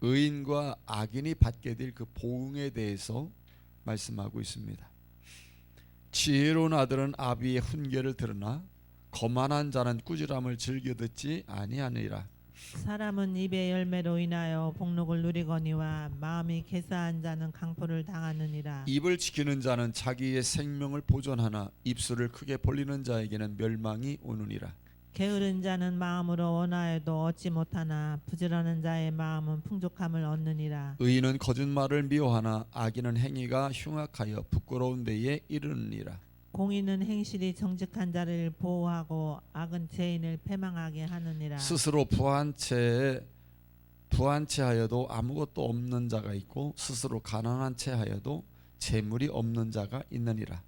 의인과 악인이 받게 될 그 보응에 대해서 말씀하고 있습니다. 지혜로운 아들은 아비의 훈계를 들으나 거만한 자는 꾸지람을 즐겨 듣지 아니하니라. 사람은 입의 열매로 인하여 복록을 누리거니와 마음이 개사한 자는 강포를 당하느니라. 입을 지키는 자는 자기의 생명을 보존하나 입술을 크게 벌리는 자에게는 멸망이 오느니라. 게으른 자는 마음으로 원하여도 얻지 못하나 부지런한 자의 마음은 풍족함을 얻느니라. 의인은 거짓말을 미워하나 악인은 행위가 흉악하여 부끄러운 데에 이르느니라. 공의는 행실이 정직한 자를 보호하고 악은 죄인을 패망하게 하느니라. 스스로 부한 채 부한 채하여도 아무것도 없는 자가 있고 스스로 가난한 채하여도 재물이 없는 자가 있느니라.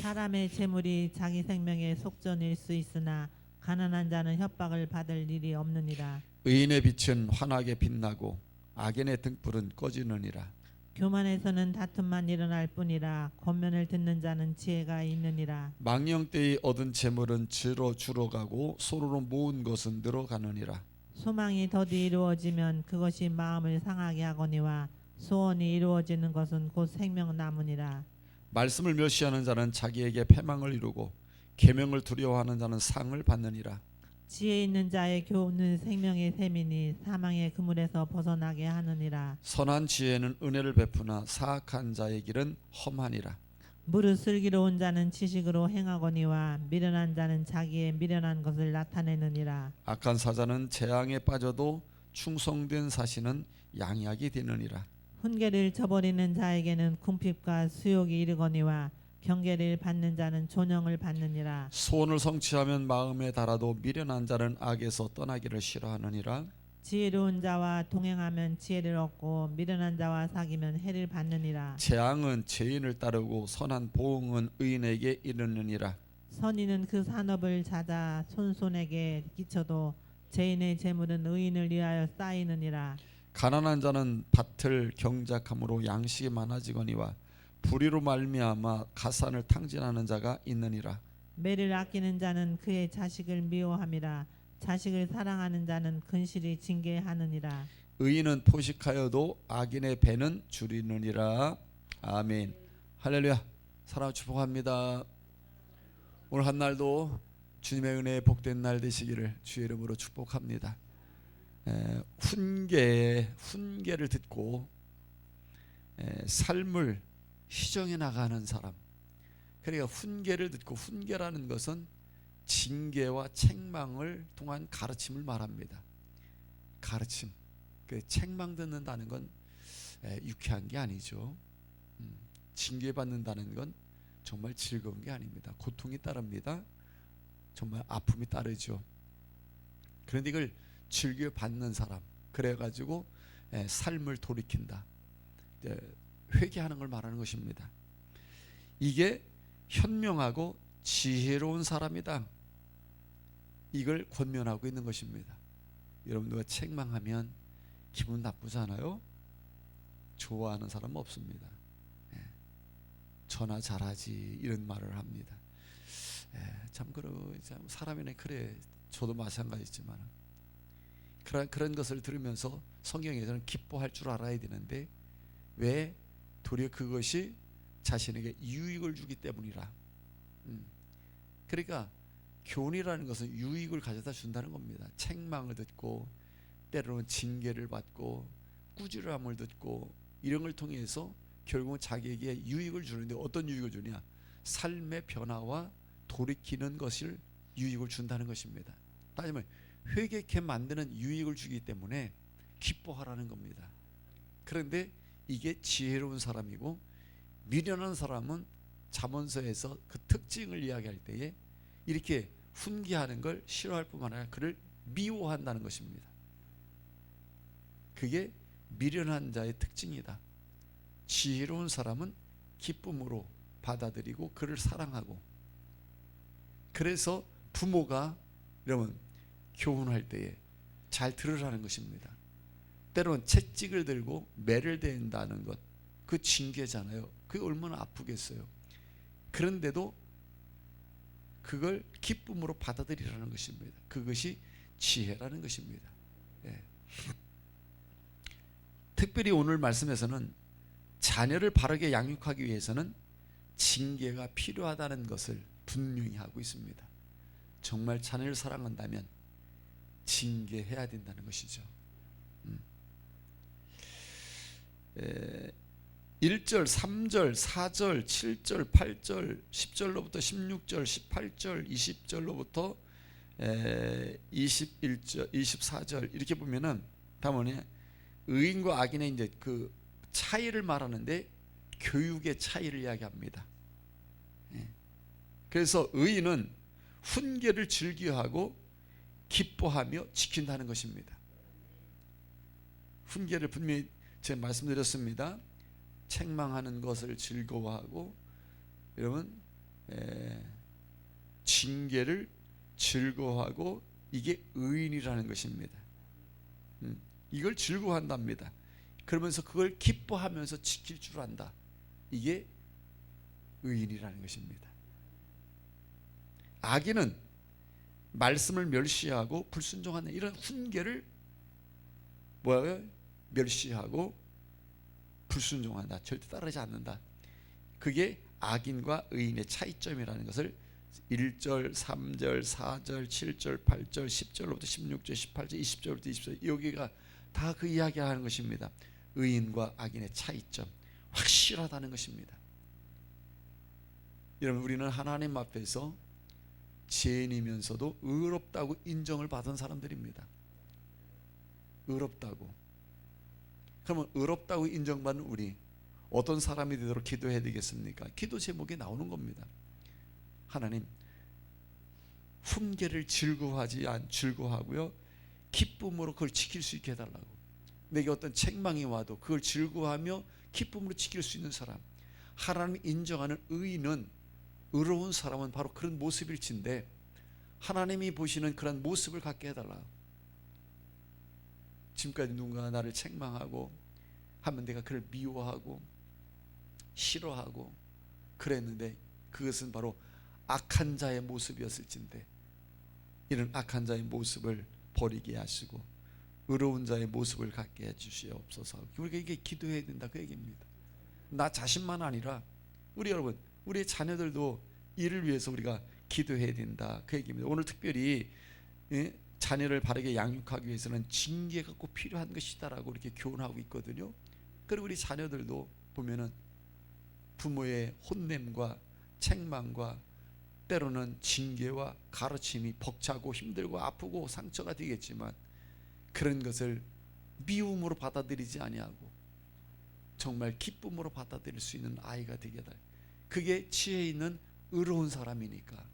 사람의 재물이 자기 생명의 속전일 수 있으나 가난한 자는 협박을 받을 일이 없느니라. 의인의 빛은 환하게 빛나고 악인의 등불은 꺼지느니라. 교만에서는 다툼만 일어날 뿐이라 권면을 듣는 자는 지혜가 있느니라. 망령 때에 얻은 재물은 주로 줄어가고 소로로 모은 것은 늘어가느니라. 소망이 더디 이루어지면 그것이 마음을 상하게 하거니와 소원이 이루어지는 것은 곧 생명 나무니라. 말씀을 멸시하는 자는 자기에게 패망을 이루고 계명을 두려워하는 자는 상을 받느니라. 지혜 있는 자의 교훈은 생명의 샘이니 사망의 그물에서 벗어나게 하느니라. 선한 지혜는 은혜를 베푸나 사악한 자의 길은 험하니라. 무릇 슬기로운 자는 지식으로 행하거니와 미련한 자는 자기의 미련한 것을 나타내느니라. 악한 사자는 재앙에 빠져도 충성된 사신은 양약이 되느니라. 훈계를 저버리는 자에게는 궁핍과 수욕이 이르거니와 경계를 받는 자는 존영을 받느니라. 소원을 성취하면 마음에 달아도 미련한 자는 악에서 떠나기를 싫어하느니라. 지혜로운 자와 동행하면 지혜를 얻고 미련한 자와 사귀면 해를 받느니라. 재앙은 죄인을 따르고 선한 보응은 의인에게 이르느니라. 선인은 그 산업을 찾아 손손에게 끼쳐도 죄인의 재물은 의인을 위하여 쌓이느니라. 가난한 자는 밭을 경작함으로 양식이 많아지거니와 불의로 말미암아 가산을 탕진하는 자가 있느니라. 매를 아끼는 자는 그의 자식을 미워함이라. 자식을 사랑하는 자는 근실이 징계하느니라. 의인은 포식하여도 악인의 배는 줄이느니라. 아멘. 할렐루야. 사랑 축복합니다. 오늘 한 날도 주님의 은혜에 복된 날 되시기를 주의 이름으로 축복합니다. 에, 훈계 훈계를 듣고 에, 삶을 희정해 나가는 사람. 그러니까 훈계를 듣고 훈계라는 것은 징계와 책망을 통한 가르침을 말합니다. 가르침. 그 책망 듣는다는 건 에, 유쾌한 게 아니죠. 음, 징계 받는다는 건 정말 즐거운 게 아닙니다. 고통이 따릅니다. 정말 아픔이 따르죠. 그런데 이걸 즐겨 받는 사람, 그래가지고 에, 삶을 돌이킨다. 에, 회개하는 걸 말하는 것입니다. 이게 현명하고 지혜로운 사람이다. 이걸 권면하고 있는 것입니다. 여러분 누가 책망하면 기분 나쁘잖아요. 좋아하는 사람 없습니다. 예. 전화 잘하지 이런 말을 합니다. 예, 참 그러 참 사람이네 그래 저도 마찬가지지만 그런 그런 것을 들으면서 성경에서는 기뻐할 줄 알아야 되는데 왜 도리어 그것이 자신에게 유익을 주기 때문이라. 음. 그러니까 교훈이라는 것은 유익을 가져다 준다는 겁니다. 책망을 듣고 때로는 징계를 받고 꾸지람을 듣고 이런 걸 통해서 결국은 자기에게 유익을 주는데 어떤 유익을 주냐? 삶의 변화와 돌이키는 것을 유익을 준다는 것입니다. 따지면 회개케 만드는 유익을 주기 때문에 기뻐하라는 겁니다. 그런데 이게 지혜로운 사람이고 미련한 사람은 잠언서에서 그 특징을 이야기할 때에 이렇게 훈계하는 걸 싫어할 뿐만 아니라 그를 미워한다는 것입니다. 그게 미련한 자의 특징이다. 지혜로운 사람은 기쁨으로 받아들이고 그를 사랑하고 그래서 부모가 여러분 교훈할 때에 잘 들으라는 것입니다. 때로는 채찍을 들고 매를 대는다는 것, 그 징계잖아요. 그게 얼마나 아프겠어요. 그런데도 그걸 기쁨으로 받아들이라는 것입니다. 그것이 지혜라는 것입니다. 예. 특별히 오늘 말씀에서는 자녀를 바르게 양육하기 위해서는 징계가 필요하다는 것을 분명히 하고 있습니다. 정말 자녀를 사랑한다면 징계해야 된다는 것이죠. 음. 에, 1절, 3절, 4절, 7절, 8절, 10절로부터 16절, 18절, 20절로부터 에, 21절, 24절 이렇게 보면은 다음에 의인과 악인의 이제 그 차이를 말하는데 교육의 차이를 이야기합니다. 예. 그래서 의인은 훈계를 즐겨하고 기뻐하며 지킨다는 것입니다. 훈계를 분명히 제가 말씀드렸습니다. 책망하는 것을 즐거워하고 여러분 에, 징계를 즐거워하고 이게 의인이라는 것입니다. 음, 이걸 즐거워한답니다. 그러면서 그걸 기뻐하면서 지킬 줄 안다. 이게 의인이라는 것입니다. 악인은 말씀을 멸시하고 불순종하는 이런 훈계를 뭐야 멸시하고 불순종한다. 절대 따르지 않는다. 그게 악인과 의인의 차이점이라는 것을 1절, 3절, 4절, 7절, 8절, 10절로부터 16절, 18절, 20절부터 24절 여기가 다 그 이야기하는 것입니다. 의인과 악인의 차이점 확실하다는 것입니다. 여러분 우리는 하나님 앞에서 죄인이면서도 의롭다고 인정을 받은 사람들입니다. 의롭다고. 그러면 의롭다고 인정받는 우리 어떤 사람이 되도록 기도해야 되겠습니까? 기도 제목에 나오는 겁니다. 하나님 훈계를 즐거워하지 않 즐거워하고요. 기쁨으로 그걸 지킬 수 있게 해 달라고. 내게 어떤 책망이 와도 그걸 즐거워하며 기쁨으로 지킬 수 있는 사람. 하나님 인정하는 의인은 의로운 사람은 바로 그런 모습일진데 하나님이 보시는 그런 모습을 갖게 해달라. 지금까지 누군가 나를 책망하고 하면 내가 그를 미워하고 싫어하고 그랬는데 그것은 바로 악한 자의 모습이었을진데 이런 악한 자의 모습을 버리게 하시고 의로운 자의 모습을 갖게 해 주시옵소서. 우리가 이게 기도해야 된다 그 얘기입니다. 나 자신만 아니라 우리 여러분 우리 자녀들도 이를 위해서 우리가 기도해야 된다 그 얘기입니다. 오늘 특별히 예, 자녀를 바르게 양육하기 위해서는 징계가 꼭 필요한 것이다라고 이렇게 교훈하고 있거든요. 그리고 우리 자녀들도 보면은 부모의 혼냄과 책망과 때로는 징계와 가르침이 벅차고 힘들고 아프고 상처가 되겠지만 그런 것을 미움으로 받아들이지 아니하고 정말 기쁨으로 받아들일 수 있는 아이가 되게 달. 그게 지혜 있는 의로운 사람이니까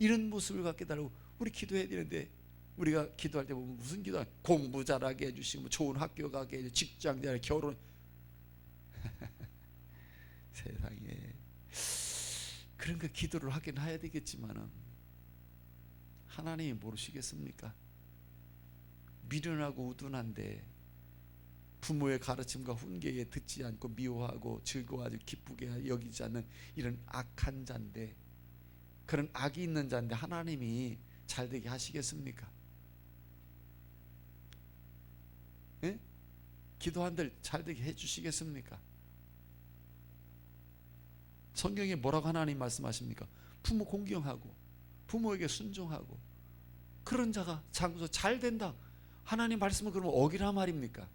이런 모습을 갖게 달라고 우리 기도해야 되는데 우리가 기도할 때 보면 무슨 기도? 공부 잘하게 해주시고 뭐 좋은 학교 가게 해주시고 직장 잘 결혼 세상에 그런 그 기도를 하긴 해야 되겠지만은 하나님이 모르시겠습니까? 미련하고 우둔한데 부모의 가르침과 훈계에 듣지 않고 미워하고 즐거워하지 기쁘게 여기지 않는 이런 악한 자인데 그런 악이 있는 자인데 하나님이 잘 되게 하시겠습니까? 예? 기도한들 잘 되게 해주시겠습니까? 성경에 뭐라고 하나님 말씀하십니까? 부모 공경하고 부모에게 순종하고 그런 자가 장서 잘 된다. 하나님 말씀을 그러면 어기라 말입니까?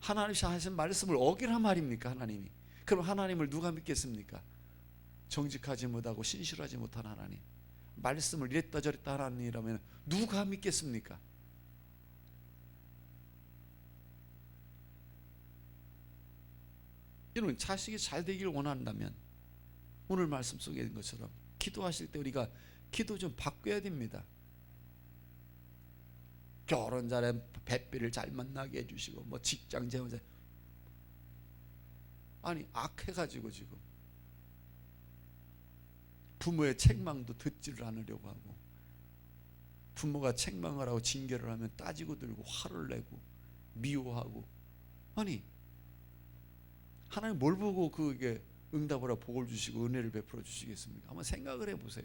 하나님이 하신 말씀을 어기라 말입니까? 하나님이. 그럼 하나님을 누가 믿겠습니까? 정직하지 못하고 신실하지 못한 하나님. 말씀을 이랬다 저랬다 하나님이라면 누가 믿겠습니까? 여러분 자식이 잘 되기를 원한다면 오늘 말씀 속에 있는 것처럼 기도하실 때 우리가 기도 좀 바꿔야 됩니다. 결혼 잘해 배비를 잘 만나게 해주시고 뭐 직장 재원 잘 아니 악해가지고 지금 부모의 책망도 듣지를 않으려고 하고 부모가 책망을 하고 징계를 하면 따지고 들고 화를 내고 미워하고 아니 하나님 뭘 보고 그게 응답을 하고 복을 주시고 은혜를 베풀어 주시겠습니까? 한번 생각을 해 보세요.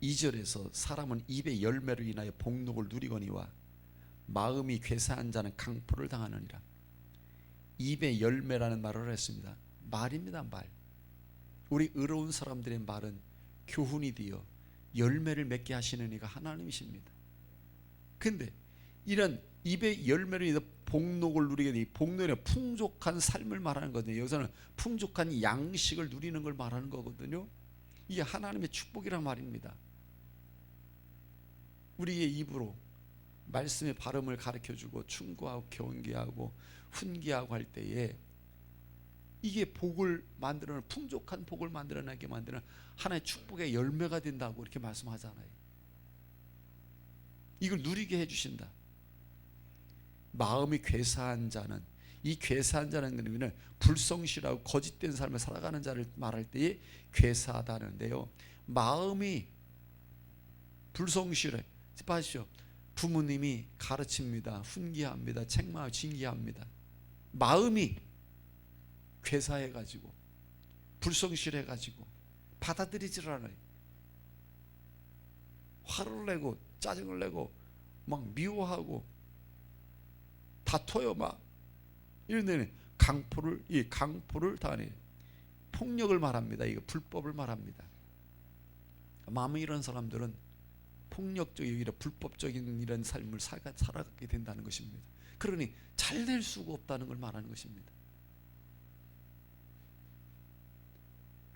2절에서 사람은 입의 열매로 인하여 복록을 누리거니와 마음이 괴사한 자는 강포를 당하느니라. 입의 열매라는 말을 했습니다. 말입니다, 말. 우리 의로운 사람들의 말은 교훈이 되어 열매를 맺게 하시는 이가 하나님이십니다. 근데 이런 입의 열매로 인해 복록을 누리게 돼. 복록에 풍족한 삶을 말하는 거거든요. 여기서는 풍족한 양식을 누리는 걸 말하는 거거든요. 이게 하나님의 축복이란 말입니다. 우리의 입으로 말씀의 발음을 가르쳐 주고 충고하고 경계하고 훈계하고 할 때에 이게 복을 만들어내는 풍족한 복을 만들어내게 만드는 하나의 축복의 열매가 된다고 이렇게 말씀하잖아요. 이걸 누리게 해주신다. 마음이 괴사한 자는 이 괴사한 자는 의미는 불성실하고 거짓된 삶을 살아가는 자를 말할 때에 괴사하다는데요. 마음이 불성실해. 봐시오. 부모님이 가르칩니다. 훈계합니다. 책망 징계합니다. 마음이 괴사해 가지고 불성실해 가지고 받아들이질 않아요. 화를 내고 짜증을 내고 막 미워하고 다퉈요 막 이런 데는 강포를 이 강포를 당해 폭력을 말합니다. 이거 불법을 말합니다. 마음이 이런 사람들은 폭력적인 이런 불법적인 이런 삶을 살아, 살아가게 된다는 것입니다. 그러니 잘 될 수가 없다는 걸 말하는 것입니다.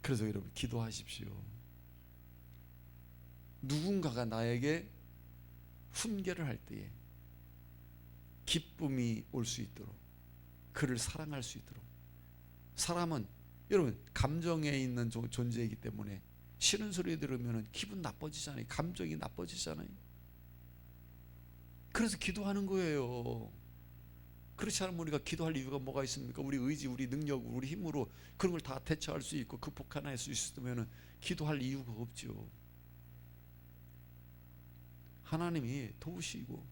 그래서 여러분 기도하십시오. 누군가가 나에게 훈계를 할 때에 기쁨이 올 수 있도록 그를 사랑할 수 있도록 사람은 여러분 감정에 있는 존- 존재이기 때문에 싫은 소리 들으면 기분 나빠지잖아요. 감정이 나빠지잖아요. 그래서 기도하는 거예요. 그렇지 않으면 우리가 기도할 이유가 뭐가 있습니까? 우리 의지, 우리 능력, 우리 힘으로 그런 걸 다 대처할 수 있고 극복해낼 수 있으면 기도할 이유가 없죠. 하나님이 도우시고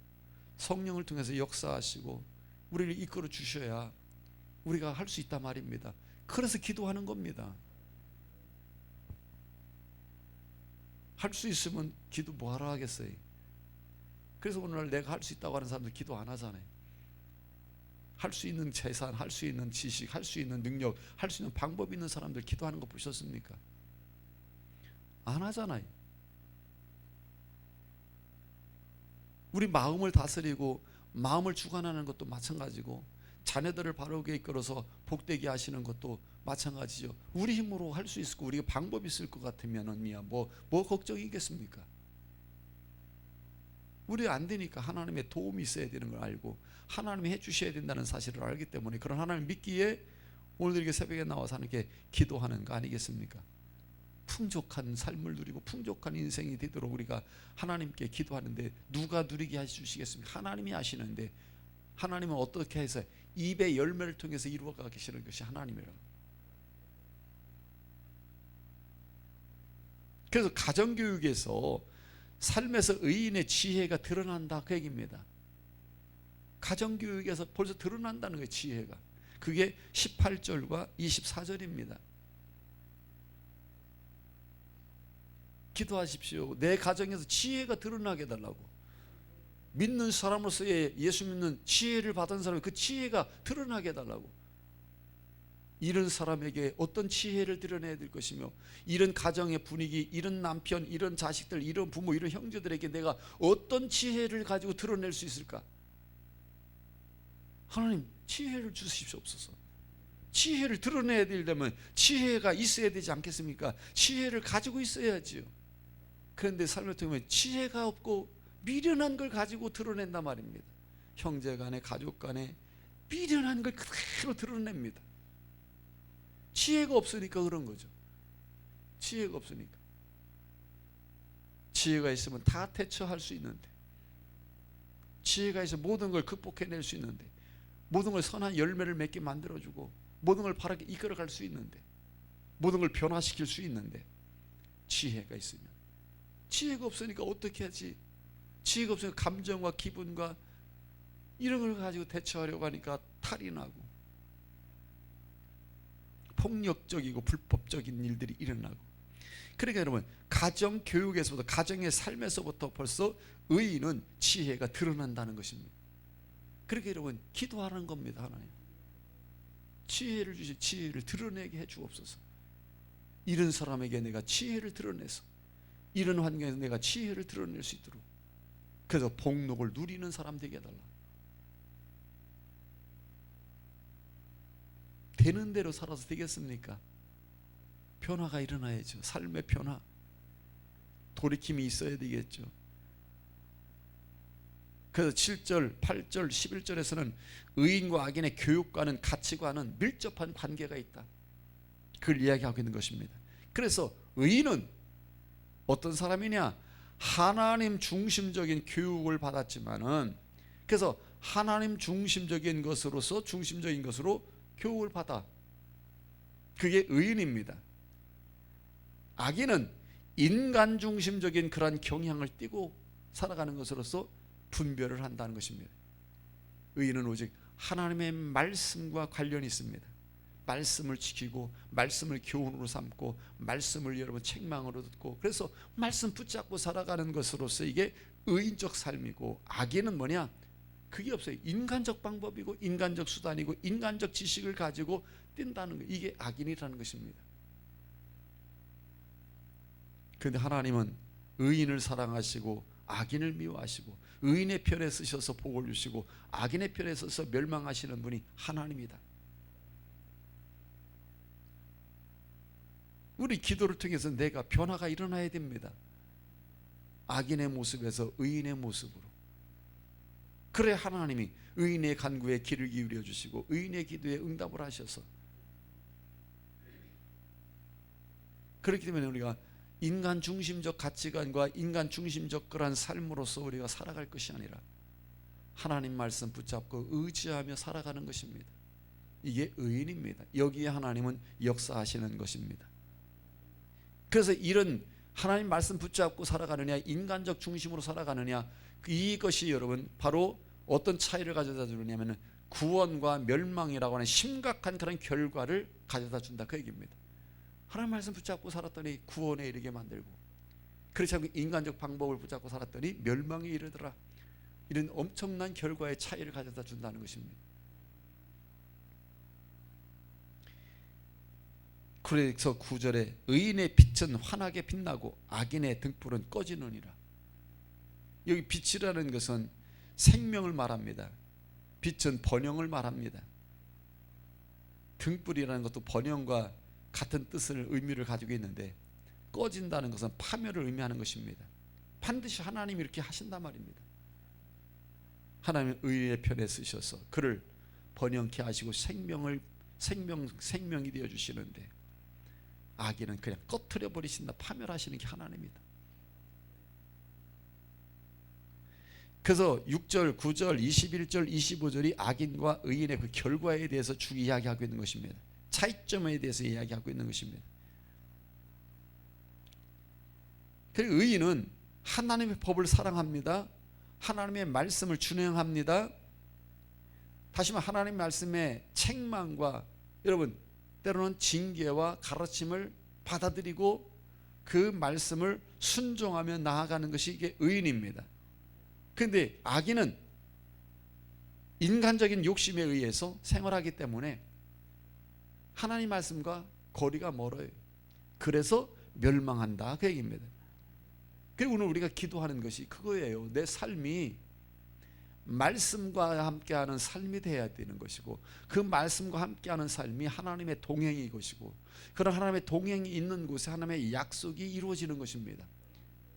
성령을 통해서 역사하시고 우리를 이끌어 주셔야 우리가 할 수 있단 말입니다. 그래서 기도하는 겁니다. 할 수 있으면 기도 뭐하러 하겠어요? 그래서 오늘날 내가 할 수 있다고 하는 사람들 기도 안 하잖아요. 할 수 있는 재산, 할 수 있는 지식, 할 수 있는 능력, 할 수 있는 방법 있는 사람들 기도하는 거 보셨습니까? 안 하잖아요. 우리 마음을 다스리고 마음을 주관하는 것도 마찬가지고 자녀들을 바르게 이끌어서 복되게 하시는 것도 마찬가지죠. 우리 힘으로 할수거 우리가 방법이 있을 것 같으면은 미야 뭐 뭐 걱정이겠습니까? 우리 안 되니까 하나님의 도움이 있어야 되는 걸 알고 하나님이 해 주셔야 된다는 사실을 알기 때문에 그런 하나님 믿기에 오늘 이렇게 새벽에 나와서 하나님께 기도하는 거 아니겠습니까? 풍족한 삶을 누리고 풍족한 인생이 되도록 우리가 하나님께 기도하는데 누가 누리게 해 주시겠습니까? 하나님이 하시는데 하나님은 어떻게 해서 입의 열매를 통해서 이루어가 계시는 것이 하나님이라고. 그래서 가정교육에서 삶에서 의인의 지혜가 드러난다 그 얘기입니다. 가정교육에서 벌써 드러난다는 거예요 지혜가. 그게 18절과 24절입니다. 기도하십시오. 내 가정에서 지혜가 드러나게 해달라고. 믿는 사람으로서의 예수 믿는 지혜를 받은 사람이 그 지혜가 드러나게 해달라고. 이런 사람에게 어떤 지혜를 드러내야 될 것이며 이런 가정의 분위기, 이런 남편, 이런 자식들, 이런 부모, 이런 형제들에게 내가 어떤 지혜를 가지고 드러낼 수 있을까? 하나님 지혜를 주시옵소서. 지혜를 드러내야 되려면 지혜가 있어야 되지 않겠습니까? 지혜를 가지고 있어야지요. 그런데 삶을 통해 지혜가 없고 미련한 걸 가지고 드러낸단 말입니다. 형제 간에 가족 간에 미련한 걸 그대로 드러냅니다. 지혜가 없으니까 그런 거죠. 지혜가 없으니까. 지혜가 있으면 다 대처할 수 있는데 지혜가 있어 모든 걸 극복해낼 수 있는데 모든 걸 선한 열매를 맺게 만들어주고 모든 걸 바르게 이끌어갈 수 있는데 모든 걸 변화시킬 수 있는데 지혜가 있으면 지혜가 없으니까 어떻게 하지? 지혜가 없으니까 감정과 기분과 이런 걸 가지고 대처하려고 하니까 탈이 나고 폭력적이고 불법적인 일들이 일어나고 그러니까 여러분 가정 교육에서부터 가정의 삶에서부터 벌써 의인은 지혜가 드러난다는 것입니다. 그렇게 여러분 기도하는 겁니다 하나님. 지혜를 주시 지혜를 드러내게 해 주옵소서. 이런 사람에게 내가 지혜를 드러내서 이런 환경에서 내가 지혜를 드러낼 수 있도록 그래서 복록을 누리는 사람 되게 해달라. 되는 대로 살아서 되겠습니까? 변화가 일어나야죠. 삶의 변화. 돌이킴이 있어야 되겠죠. 그래서 7절, 8절, 11절에서는 의인과 악인의 교육과는 가치과는 밀접한 관계가 있다. 그걸 이야기하고 있는 것입니다. 그래서 의인은 어떤 사람이냐? 하나님 중심적인 교육을 받았지만은 그래서 하나님 중심적인 것으로서 중심적인 것으로 교육을 받아. 그게 의인입니다. 악인은 인간 중심적인 그러한 경향을 띠고 살아가는 것으로서 분별을 한다는 것입니다. 의인은 오직 하나님의 말씀과 관련이 있습니다. 말씀을 지키고 말씀을 교훈으로 삼고 말씀을 여러분 책망으로 듣고 그래서 말씀 붙잡고 살아가는 것으로서 이게 의인적 삶이고 악인은 뭐냐? 그게 없어요. 인간적 방법이고 인간적 수단이고 인간적 지식을 가지고 뛴다는 거 이게 악인이라는 것입니다. 그런데 하나님은 의인을 사랑하시고 악인을 미워하시고 의인의 편에 쓰셔서 복을 주시고 악인의 편에 서서 멸망하시는 분이 하나님이다. 우리 기도를 통해서 내가 변화가 일어나야 됩니다. 악인의 모습에서 의인의 모습으로. 그래 하나님이 의인의 간구에 귀를 기울여 주시고 의인의 기도에 응답을 하셔서 그렇기 때문에 우리가 인간 중심적 가치관과 인간 중심적 그러한 삶으로서 우리가 살아갈 것이 아니라 하나님 말씀 붙잡고 의지하며 살아가는 것입니다. 이게 의인입니다. 여기에 하나님은 역사하시는 것입니다. 그래서 이런 하나님 말씀 붙잡고 살아가느냐 인간적 중심으로 살아가느냐 이것이 여러분 바로 어떤 차이를 가져다 주느냐면 구원과 멸망이라고 하는 심각한 그런 결과를 가져다 준다 그 얘기입니다. 하나님 말씀 붙잡고 살았더니 구원에 이르게 만들고 그렇지 않고 인간적 방법을 붙잡고 살았더니 멸망에 이르더라. 이런 엄청난 결과의 차이를 가져다 준다는 것입니다. 그래서 구절에 의인의 빛은 환하게 빛나고 악인의 등불은 꺼지느니라. 여기 빛이라는 것은 생명을 말합니다. 빛은 번영을 말합니다. 등불이라는 것도 번영과 같은 뜻을 의미를 가지고 있는데 꺼진다는 것은 파멸을 의미하는 것입니다. 반드시 하나님이 이렇게 하신단 말입니다. 하나님 의의 편에 쓰셔서 그를 번영케 하시고 생명을 생명 생명이 되어 주시는데 악인은 그냥 꺼트려 버리신다 파멸하시는 게 하나님이다. 그래서 6절, 9절, 21절, 25절이 악인과 의인의 그 결과에 대해서 쭉 이야기하고 있는 것입니다. 차이점에 대해서 이야기하고 있는 것입니다. 그 의인은 하나님의 법을 사랑합니다. 하나님의 말씀을 준행합니다. 다시 말해 하나님 말씀의 책망과 여러분 때로는 징계와 가르침을 받아들이고 그 말씀을 순종하며 나아가는 것이 이게 의인입니다. 근데 악인은 인간적인 욕심에 의해서 생활하기 때문에 하나님 말씀과 거리가 멀어요. 그래서 멸망한다 그 얘기입니다. 그리고 오늘 우리가 기도하는 것이 그거예요. 내 삶이 말씀과 함께하는 삶이 되어야 되는 것이고 그 말씀과 함께하는 삶이 하나님의 동행이 것이고 그런 하나님의 동행이 있는 곳에 하나님의 약속이 이루어지는 것입니다.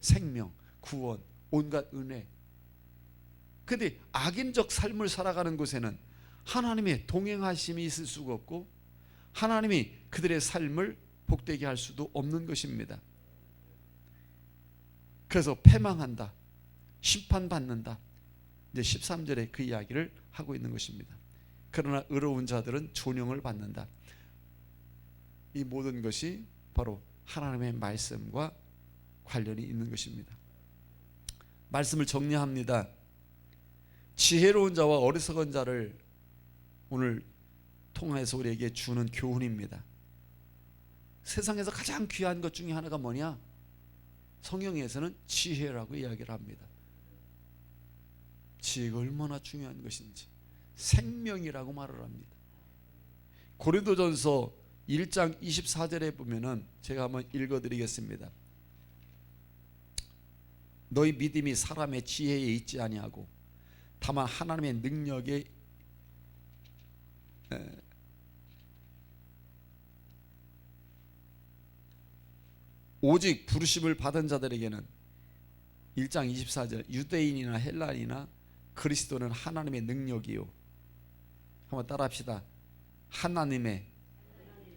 생명, 구원, 온갖 은혜. 근데 악인적 삶을 살아가는 곳에는 하나님의 동행하심이 있을 수가 없고 하나님이 그들의 삶을 복되게 할 수도 없는 것입니다. 그래서 패망한다. 심판받는다. 이제 13절에 그 이야기를 하고 있는 것입니다. 그러나 의로운 자들은 존영을 받는다. 이 모든 것이 바로 하나님의 말씀과 관련이 있는 것입니다. 말씀을 정리합니다. 지혜로운 자와 어리석은 자를 오늘 통해서 우리에게 주는 교훈입니다. 세상에서 가장 귀한 것 중에 하나가 뭐냐? 성경에서는 지혜라고 이야기를 합니다. 지혜가 얼마나 중요한 것인지 생명이라고 말을 합니다. 고린도전서 1장 24절에 보면은 제가 한번 읽어 드리겠습니다. 너희 믿음이 사람의 지혜에 있지 아니하고 다만 하나님의 능력에 에, 오직 부르심을 받은 자들에게는 1장 24절 유대인이나 헬라인이나 그리스도는 하나님의 능력이요. 한번 따라합시다. 하나님의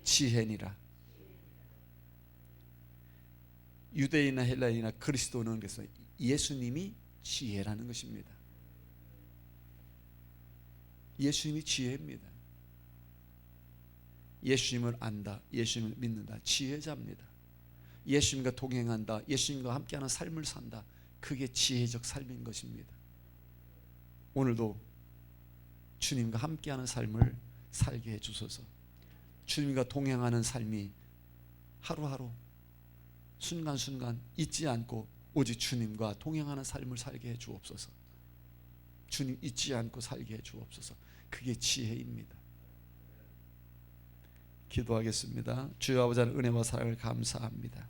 지혜니라. 유대인이나 헬라인이나 그리스도는 그래서 예수님이 지혜라는 것입니다. 예수님이 지혜입니다. 예수님을 안다. 예수님을 믿는다. 지혜자입니다. 예수님과 동행한다. 예수님과 함께하는 삶을 산다. 그게 지혜적 삶인 것입니다. 오늘도 주님과 함께하는 삶을 살게 해 주소서. 주님과 동행하는 삶이 하루하루 순간순간 잊지 않고 오직 주님과 동행하는 삶을 살게 해 주옵소서. 주님 잊지 않고 살게 해 주옵소서. 그게 지혜입니다. 기도하겠습니다. 주여 아버지 하나님 은혜와 사랑을 감사합니다.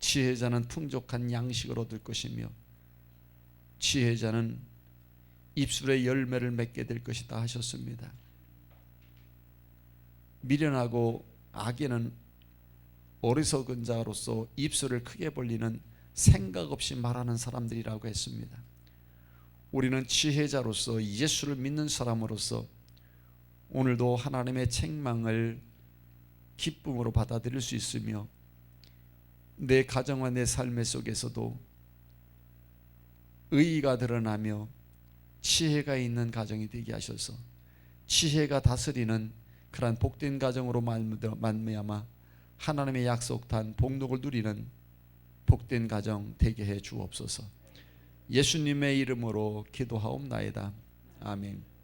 지혜자는 풍족한 양식을 얻을 것이며 지혜자는 입술의 열매를 맺게 될 것이다 하셨습니다. 미련하고 악에는 어리석은 자로서 입술을 크게 벌리는 생각 없이 말하는 사람들이라고 했습니다. 우리는 지혜자로서 예수를 믿는 사람으로서 오늘도 하나님의 책망을 기쁨으로 받아들일 수 있으며 내 가정과 내 삶의 속에서도 의의가 드러나며 지혜가 있는 가정이 되게 하셔서 지혜가 다스리는 그러한 복된 가정으로 말미암아 하나님의 약속한 복록을 누리는 복된 가정 되게 해 주옵소서. 예수님의 이름으로 기도하옵나이다. 아멘.